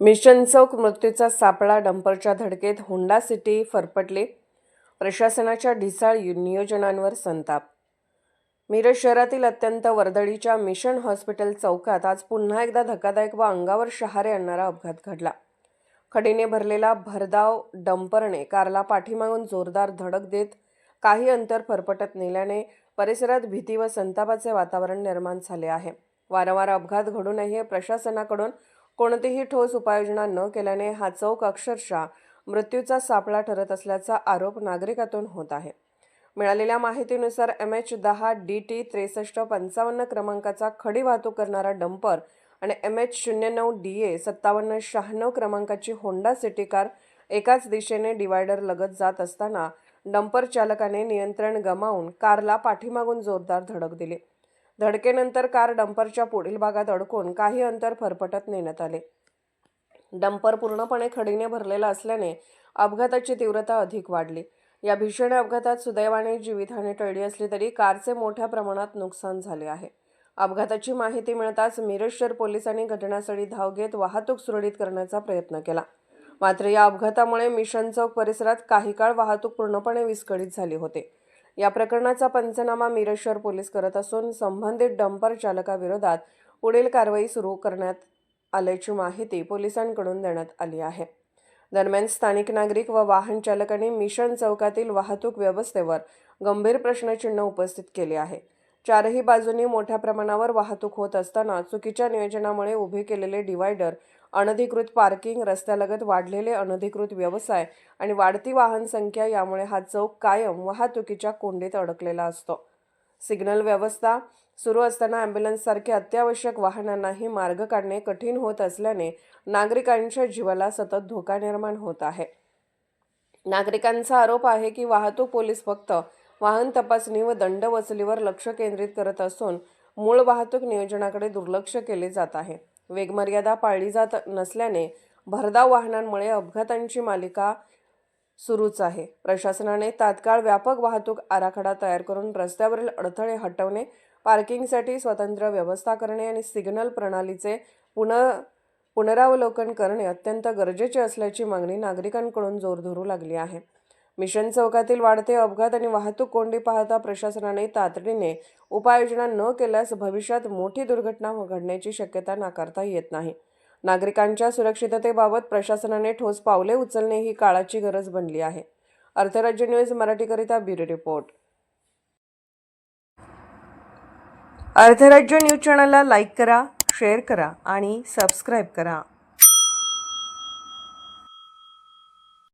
Mission चौक मृत्यूचा सापळा डंपरच्या धडकेत होंडा सिटी फरफटले. प्रशासनाच्या ढिसाळ नियोजनांवर संताप. मिरज शहरातील अत्यंत वर्दळीच्या मिशन हॉस्पिटल चौकात आज पुन्हा एकदा धक्कादायक व अंगावर शहारे आणणारा अपघात घडला. खडीने भरलेला भरधाव डंपरने कारला पाठीमागून जोरदार धडक देत काही अंतर फरफटत नेल्याने परिसरात भीती व संतापाचे वातावरण निर्माण झाले आहे. वारंवार अपघात घडूनही प्रशासनाकडून कोणतीही ठोस उपाययोजना न केल्याने हा चौक अक्षरशः मृत्यूचा सापळा ठरत असल्याचा आरोप नागरिकातून होत आहे. मिळालेल्या माहितीनुसार एम एच दहा डी टी त्रेसष्ट पंचावन्न क्रमांकाचा खडी वाहतूक करणारा डंपर आणि एम एच शून्य नऊ डी ए सत्तावन्न शहाण्णव क्रमांकाची होंडा सिटी कार एकाच दिशेने डिवायडर लगत जात असताना डंपर चालकाने नियंत्रण गमावून कारला पाठीमागून जोरदार धडक दिली. धडकेनंतर कार डंपरच्या पुढील भागात अडकून काही अंतर फरफटत नेण्यात आले. डंपर पूर्णपणे खडीने भरलेला असल्याने अपघाताची तीव्रता अधिक वाढली. या भीषण अपघातात सुदैवाने जीवितहानी टळली असली तरी कारचे मोठ्या प्रमाणात नुकसान झाले आहे. अपघाताची माहिती मिळताच मिरज पोलिसांनी घटनास्थळी धाव घेत वाहतूक सुरळीत करण्याचा प्रयत्न केला. मात्र या अपघातामुळे मिशन चौक परिसरात काही काळ वाहतूक पूर्णपणे विस्कळीत झाली होते. या प्रकरणाचा पंचनामा मिरज शहर पोलीस करत असून संबंधित डंपर चालकाविरोधात पुढील कारवाई सुरू करण्यात आल्याची माहिती पोलिसांकडून देण्यात आली आहे. दरम्यान स्थानिक नागरिक व वाहन चालकांनी मिशन चौकातील वाहतूक व्यवस्थेवर गंभीर प्रश्नचिन्ह उपस्थित केले आहे. चारही बाजूंनी मोठ्या प्रमाणावर वाहतूक होत असताना चुकीच्या नियोजनामुळे उभे केलेले डिवायडर अनधिकृत पार्किंग रस्त्यालगत वाढलेले अनधिकृत व्यवसाय आणि वाढती वाहन संख्या यामुळे हा चौक कायम वाहतुकीच्या कोंडीत अडकलेला असतो. सिग्नल व्यवस्था सुरू असताना ॲम्ब्युलन्ससारख्या अत्यावश्यक वाहनांनाही मार्ग काढणे कठीण होत असल्याने नागरिकांच्या जीवाला सतत धोका निर्माण होत आहे. नागरिकांचा आरोप आहे की वाहतूक पोलीस फक्त वाहन तपासणी व दंड वसुलीवर लक्ष केंद्रित करत असून मूळ वाहतूक नियोजनाकडे दुर्लक्ष केले जात आहे. वेगमर्यादा पाळली जात नसल्याने भरधाव वाहनांमुळे अपघातांची मालिका सुरूच आहे. प्रशासनाने तात्काळ व्यापक वाहतूक आराखडा तयार करून रस्त्यावरील अडथळे हटवणे पार्किंगसाठी स्वतंत्र व्यवस्था करणे आणि सिग्नल प्रणालीचे पुन पुनरावलोकन करणे अत्यंत गरजेचे असल्याची मागणी नागरिकांकडून जोर धरू लागली आहे. मिशन चौकातील वाढते अपघात आणि वाहतूक कोंडी पाहता प्रशासनाने तातडीने उपाययोजना न केल्यास भविष्यात मोठी दुर्घटना घडण्याची शक्यता नाकारता येत नाही. नागरिकांच्या सुरक्षिततेबाबत प्रशासनाने ठोस पावले उचलणे ही काळाची गरज बनली आहे. अर्थराज्य न्यूज मराठीकरिता ब्युरो रिपोर्ट. अर्थराज्य न्यूज चॅनलला लाईक करा शेअर करा आणि सबस्क्राईब करा.